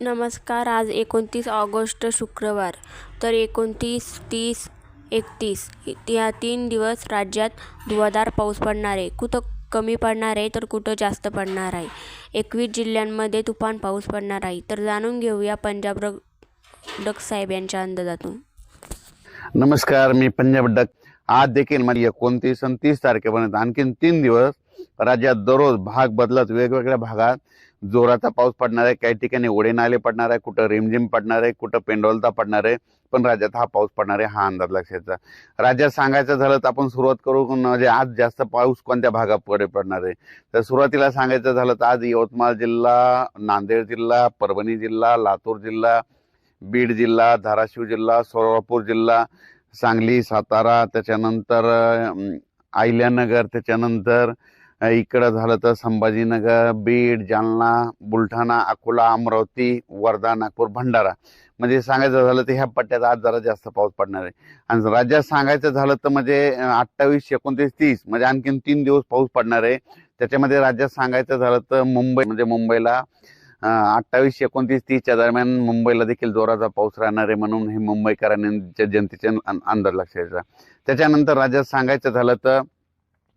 नमस्कार आज एकोणतीस ऑगस्ट शुक्रवार तर एकोणतीस तीस एकतीस या तीन दिवस राज्यात धुवाधार पाऊस पडणार आहे. कुठं कमी पडणार आहे तर कुठं जास्त पडणार आहे. एकवीस जिल्ह्यांमध्ये तुफान पाऊस पडणार आहे. तर जाणून घेऊया पंजाब र डक साहेब यांच्या अंदाजातून. नमस्कार मी पंजाब डक. आज देखील म्हणजे एकोणतीस आणि तीस तारखेपर्यंत आणखीन तीन दिवस राज्यात दररोज भाग बदलत वेगवेगळ्या भागात जोराचा पाऊस पडणार आहे. काही ठिकाणी ओढे नाले पडणार आहे. कुठं रिमझिम पडणार आहे. कुठं पेंडोलता पडणार आहे. पण राज्यात हा पाऊस पडणार आहे हा अंदाज लक्षाचा राज्यात सांगायचं झालं तर आपण सुरुवात करू. म्हणजे आज जास्त पाऊस कोणत्या भागाकडे पडणार आहे? तर सुरुवातीला सांगायचं झालं तर आज यवतमाळ जिल्हा नांदेड जिल्हा परभणी जिल्हा लातूर जिल्हा बीड जिल्हा धाराशिव जिल्हा सोलापूर जिल्हा सांगली सातारा त्याच्यानंतर अहिल्यानगर त्याच्यानंतर इकडं झालं तर संभाजीनगर बीड जालना बुलढाणा अकोला अमरावती वर्धा नागपूर भंडारा. म्हणजे सांगायचं झालं तर ह्या पट्ट्यात आज जरा जास्त पाऊस पडणार आहे. आणि राज्यात सांगायचं झालं तर म्हणजे अठ्ठावीस एकोणतीस तीस म्हणजे आणखीन तीन दिवस पाऊस पडणार आहे. त्याच्यामध्ये राज्यात सांगायचं झालं तर मुंबई म्हणजे मुंबईला अठ्ठावीस एकोणतीस तीसच्या दरम्यान मुंबईला देखील जोराचा पाऊस राहणार आहे म्हणून हे मुंबईकरांच्या जनतेचे अंदाज लक्षात घ्यायचा त्याच्यानंतर राज्यात सांगायचं झालं तर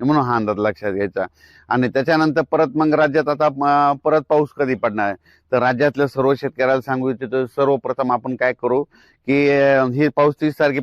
म्हणून हा अंदाज लक्षात घ्यायचा. आणि त्याच्यानंतर परत मग राज्यात आता परत पाऊस कधी पडणार? तर राज्यातल्या सर्व शेतकऱ्याला सांगू इच्छितो सर्वप्रथम आपण काय करू की ही पाऊस तीस तारखे